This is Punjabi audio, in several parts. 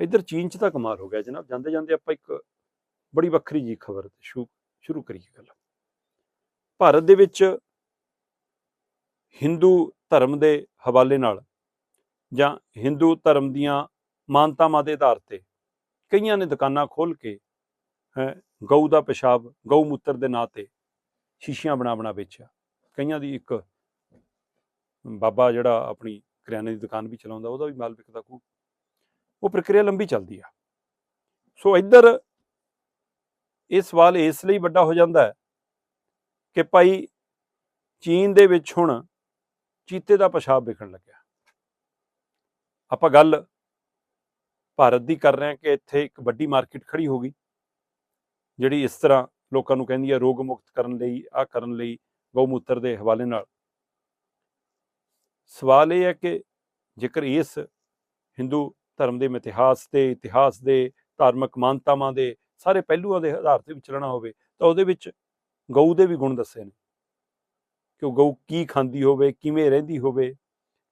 ਇੱਧਰ ਚੀਨ 'ਚ ਤਾਂ ਕਮਾਲ ਹੋ ਗਿਆ ਜਨਾਬ, ਜਾਂਦੇ ਜਾਂਦੇ ਆਪਾਂ ਇੱਕ ਬੜੀ ਵੱਖਰੀ ਜੀ ਖਬਰ ਸ਼ੁਰੂ ਸ਼ੁਰੂ ਕਰੀਏ ਗੱਲ। ਭਾਰਤ ਦੇ ਵਿੱਚ ਹਿੰਦੂ ਧਰਮ ਦੇ ਹਵਾਲੇ ਨਾਲ ਜਾਂ ਹਿੰਦੂ ਧਰਮ ਦੀਆਂ ਮਾਨਤਾਵਾਂ ਦੇ ਆਧਾਰ ਤੇ ਕਈਆਂ ਨੇ ਦੁਕਾਨਾਂ ਖੋਲ ਕੇ ਗਊ ਦਾ ਪਿਸ਼ਾਬ, ਗਊ ਮੂਤਰ ਦੇ ਨਾਂ ਤੇ ਸ਼ੀਸ਼ੀਆਂ ਬਣਾ ਬਣਾ ਵੇਚਿਆ। ਕਈਆਂ ਦੀ ਇੱਕ ਬਾਬਾ ਜਿਹੜਾ ਆਪਣੀ ਕਰਿਆਨੇ ਦੀ ਦੁਕਾਨ ਵੀ ਚਲਾਉਂਦਾ, ਉਹਦਾ ਵੀ ਮਾਲ ਵਿਕਦਾ ਖੂਬ ਉਹ ਪ੍ਰਕਿਰਿਆ ਲੰਬੀ ਚੱਲਦੀ ਆ। ਸੋ ਇੱਧਰ ਇਹ ਸਵਾਲ ਇਸ ਲਈ ਵੱਡਾ ਹੋ ਜਾਂਦਾ ਹੈ ਕਿ ਭਾਈ ਚੀਨ ਦੇ ਵਿੱਚ ਹੁਣ ਚੀਤੇ ਦਾ ਪਿਸ਼ਾਬ ਵਿਕਣ ਲੱਗਿਆ। ਆਪਾਂ ਗੱਲ ਭਾਰਤ ਦੀ ਕਰ ਰਹੇ ਹਾਂ ਕਿ ਇੱਥੇ ਇੱਕ ਵੱਡੀ ਮਾਰਕੀਟ ਖੜੀ ਹੋ ਗਈ, ਜਿਹੜੀ ਇਸ ਤਰ੍ਹਾਂ ਲੋਕਾਂ ਨੂੰ ਕਹਿੰਦੀ ਹੈ ਰੋਗ ਮੁਕਤ ਕਰਨ ਲਈ ਆ ਕਰਨ ਲਈ ਗਊਮੂਤਰ ਦੇ ਹਵਾਲੇ ਨਾਲ। ਸਵਾਲ ਇਹ ਹੈ ਕਿ ਜੇਕਰ ਇਸ ਹਿੰਦੂ ਧਰਮ ਦੇ ਇਤਿਹਾਸ ਦੇ ਇਤਿਹਾਸ ਦੇ, ਧਾਰਮਿਕ ਮਾਨਤਾਵਾਂ ਦੇ ਸਾਰੇ ਪਹਿਲੂਆਂ ਦੇ ਆਧਾਰ ਤੇ ਵਿਚਰਨਾ ਹੋਵੇ, ਤਾਂ ਉਹਦੇ ਵਿੱਚ ਗਊ ਦੇ ਵੀ ਗੁਣ ਦੱਸੇ ਨੇ। ਕਿ ਉਹ ਗਊ ਕੀ ਖਾਂਦੀ ਹੋਵੇ, ਕਿਵੇਂ ਰਹਿੰਦੀ ਹੋਵੇ,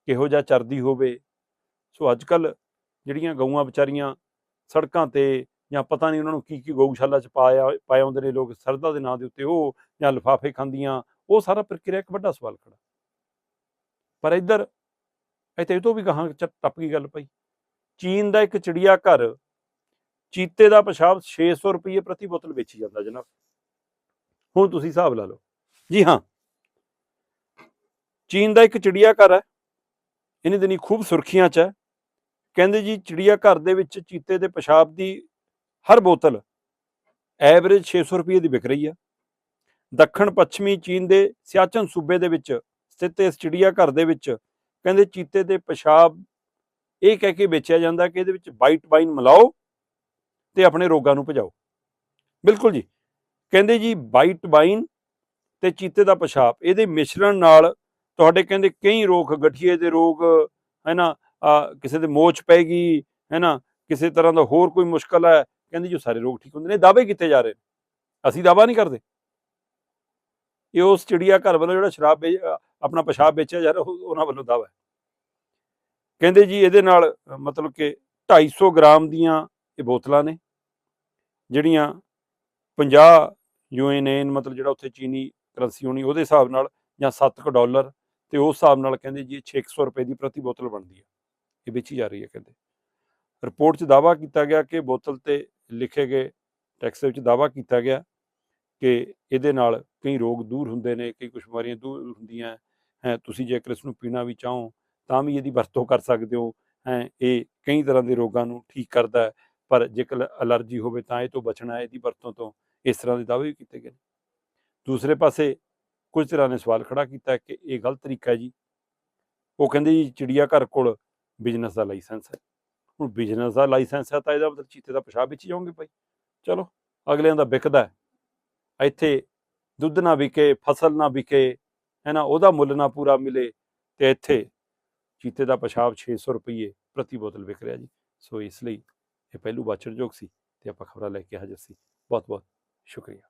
ਕਿਹੋ ਜਿਹਾ ਚਰਦੀ ਹੋਵੇ। ਸੋ ਅੱਜ ਕੱਲ ਜਿਹੜੀਆਂ ਗਊਆਂ ਵਿਚਾਰੀਆਂ ਸੜਕਾਂ ਤੇ ਜਾਂ ਪਤਾ ਨਹੀਂ ਉਹਨਾਂ ਨੂੰ ਕੀ ਕੀ ਗਊਸ਼ਾਲਾ ਚ ਪਾਇਆ, ਪਾਏ ਆਉਂਦੇ ਨੇ ਲੋਕ ਸਰਦਾ ਦੇ ਨਾਂ ਦੇ ਉੱਤੇ ਉਹ ਜਾਂ ਲਿਫਾਫੇ ਖਾਂਦੀਆਂ, ਉਹ ਸਾਰਾ ਪ੍ਰਕਿਰਿਆ ਇੱਕ ਵੱਡਾ ਸਵਾਲ ਖੜਾ ਪਰ ਇੱਧਰ, ਇੱਥੇ ਇਹ ਤੋਂ ਵੀ ਗਾਹਾਂ ਚ ਟੱਪ ਗਈ ਗੱਲ ਪਈ ਚੀਨ ਦਾ ਇੱਕ ਚਿੜੀਆ ਘਰ ਚੀਤੇ ਦਾ ਪਿਸ਼ਾਬ 600 ਰੁਪਏ ਪ੍ਰਤੀ ਬੋਤਲ ਵੇਚੀ ਜਾਂਦਾ ਜਨਾਬ। ਹੁਣ ਤੁਸੀਂ ਹਿਸਾਬ ਲਾ ਲਓ। ਜੀ ਹਾਂ। ਚੀਨ ਦਾ ਇੱਕ ਚਿੜੀਆ ਘਰ ਹੈ। ਇਹਨੇ ਦਿਨੀ ਖੂਬ ਸੁਰਖੀਆਂ 'ਚ ਹੈ। ਕਹਿੰਦੇ ਜੀ ਚਿੜੀਆ ਘਰ ਦੇ ਵਿੱਚ ਚੀਤੇ ਦੇ ਪਿਸ਼ਾਬ ਦੀ ਹਰ ਬੋਤਲ ਐਵਰੇਜ 600 ਰੁਪਏ ਦੀ ਵਿਕ ਰਹੀ ਹੈ। ਦੱਖਣ ਪੱਛਮੀ ਚੀਨ ਦੇ ਸਿਆਚਨ ਸੂਬੇ ਦੇ ਵਿੱਚ ਸਥਿਤ ਇਸ ਚਿੜੀਆ ਘਰ ਦੇ ਵਿੱਚ ਕਹਿੰਦੇ ਚੀਤੇ ਦੇ ਪਿਸ਼ਾਬ ਇਹ ਕਹਿ ਕੇ ਵੇਚਿਆ ਜਾਂਦਾ ਕਿ ਇਹਦੇ ਵਿੱਚ ਵਾਈਟ ਵਾਈਨ ਮਿਲਾਓ ਤੇ ਆਪਣੇ ਰੋਗਾਂ ਨੂੰ ਭਜਾਓ। ਬਿਲਕੁਲ ਜੀ। ਕਹਿੰਦੇ ਜੀ ਵਾਈਟ ਵਾਈਨ ਤੇ ਚੀਤੇ ਦਾ ਪਿਸ਼ਾਬ, ਇਹਦੇ ਮਿਸ਼ਰਣ ਨਾਲ ਤੁਹਾਡੇ ਕਹਿੰਦੇ ਕਈ ਰੋਗ, ਗਠੀਏ ਦੇ ਰੋਗ ਹੈ ਨਾ ਕਿਸੇ ਦੇ ਮੋਚ ਪੈਗੀ ਹੈ ਨਾ ਕਿਸੇ ਤਰ੍ਹਾਂ ਦਾ ਹੋਰ ਕੋਈ ਮੁਸ਼ਕਲ ਹੈ, ਕਹਿੰਦੇ ਜੋ ਸਾਰੇ ਰੋਗ ਠੀਕ ਹੁੰਦੇ ਨੇ ਦਾਅਵੇ ਕੀਤੇ ਜਾ ਰਹੇ ਨੇ। ਅਸੀਂ ਦਾਅਵਾ ਨਹੀਂ ਕਰਦੇ। ਇਹ ਉਸ ਚਿੜੀਆ ਘਰ ਵੱਲੋਂ ਜਿਹੜਾ ਸ਼ਰਾਬ ਆਪਣਾ ਪਿਸ਼ਾਬ ਵੇਚਿਆ ਜਾ ਰਿਹਾ, ਉਹ- ਉਹਨਾਂ ਵੱਲੋਂ ਦਾਅਵਾ ਹੈ। ਕਹਿੰਦੇ ਜੀ ਇਹਦੇ ਨਾਲ ਮਤਲਬ ਕਿ 250 ਗ੍ਰਾਮ ਦੀਆਂ ਇਹ ਬੋਤਲਾਂ ਨੇ, ਜਿਹੜੀਆਂ 50 ਯੂਐਨਏਨ ਮਤਲਬ ਜਿਹੜਾ ਉੱਥੇ ਚੀਨੀ ਕਰੰਸੀ ਹੋਣੀ, ਉਹਦੇ ਹਿਸਾਬ ਨਾਲ ਜਾਂ 7 ਡਾਲਰ, ਤੇ ਉਸ ਹਿਸਾਬ ਨਾਲ ਕਹਿੰਦੇ ਜੀ ਇਹ 600 ਰੁਪਏ ਦੀ ਪ੍ਰਤੀ ਬੋਤਲ ਬਣਦੀ ਹੈ, ਇਹ ਵੇਚੀ ਜਾ ਰਹੀ ਹੈ ਕਹਿੰਦੇ। ਰਿਪੋਰਟ 'ਚ ਦਾਵਾ ਕੀਤਾ ਗਿਆ ਕਿ ਬੋਤਲ ਤੇ ਲਿਖੇ ਗਏ ਟੈਕਸ ਵਿੱਚ ਦਾਵਾ ਕੀਤਾ ਗਿਆ ਕਿ ਇਹਦੇ ਨਾਲ ਕਈ ਰੋਗ ਦੂਰ ਹੁੰਦੇ ਨੇ, ਕਈ ਕੁਝ ਬਿਮਾਰੀਆਂ ਦੂਰ ਹੁੰਦੀਆਂ ਹੈ, ਤੁਸੀਂ ਜੇਕਰ ਇਸ ਨੂੰ ਪੀਣਾ ਵੀ ਚਾਹੋ ਤਾਂ ਵੀ ਇਹਦੀ ਵਰਤੋਂ ਕਰ ਸਕਦੇ ਹੋ। ਹੈ, ਇਹ ਕਈ ਤਰ੍ਹਾਂ ਦੇ ਰੋਗਾਂ ਨੂੰ ਠੀਕ ਕਰਦਾ ਹੈ, ਪਰ ਜੇਕਰ ਅਲਰਜੀ ਹੋਵੇ ਤਾਂ ਇਹ ਤੋਂ ਬਚਣਾ ਇਹਦੀ ਵਰਤੋਂ ਤੋਂ ਇਸ ਤਰ੍ਹਾਂ ਦੇ ਦਾਅਵੇ ਵੀ ਕੀਤੇ ਗਏ ਨੇ। ਦੂਸਰੇ ਪਾਸੇ ਕੁਝ ਤਰ੍ਹਾਂ ਨੇ ਸਵਾਲ ਖੜਾ ਕੀਤਾ ਕਿ ਇਹ ਗਲਤ ਤਰੀਕਾ ਹੈ ਜੀ। ਉਹ ਕਹਿੰਦੇ ਜੀ, ਚਿੜੀਆ ਘਰ ਕੋਲ ਬਿਜ਼ਨਸ ਦਾ ਲਾਇਸੈਂਸ ਹੈ। ਹੁਣ ਬਿਜ਼ਨਸ ਦਾ ਲਾਇਸੈਂਸ ਹੈ ਤਾਂ ਇਹਦਾ ਮਤਲਬ ਚੀਤੇ ਦਾ ਪਿਸ਼ਾਬ ਵਿੱਚ ਹੀ ਜਾਓਗੇ ਭਾਈ। ਚਲੋ, ਅਗਲਿਆਂ ਦਾ ਵਿਕਦਾ ਇੱਥੇ ਦੁੱਧ ਨਾ ਵਿਕੇ, ਫਸਲ ਨਾ ਵਿਕੇ, ਹੈ ਨਾ, ਉਹਦਾ ਮੁੱਲ ਨਾ ਪੂਰਾ ਮਿਲੇ ਤੇ ਇੱਥੇ ਚੀਤੇ ਦਾ ਪਿਸ਼ਾਬ 600 ਰੁਪਏ ਪ੍ਰਤੀ ਬੋਤਲ ਵਿਕ ਰਿਹਾ ਜੀ। ਸੋ ਇਸ ਲਈ ਇਹ ਪਹਿਲੂ ਵਾਚਣਯੋਗ ਸੀ ਤੇ ਆਪਾਂ ਖਬਰਾਂ ਲੈ ਕੇ ਹਾਜ਼ਰ ਸੀ। ਬਹੁਤ ਬਹੁਤ ਸ਼ੁਕਰੀਆ।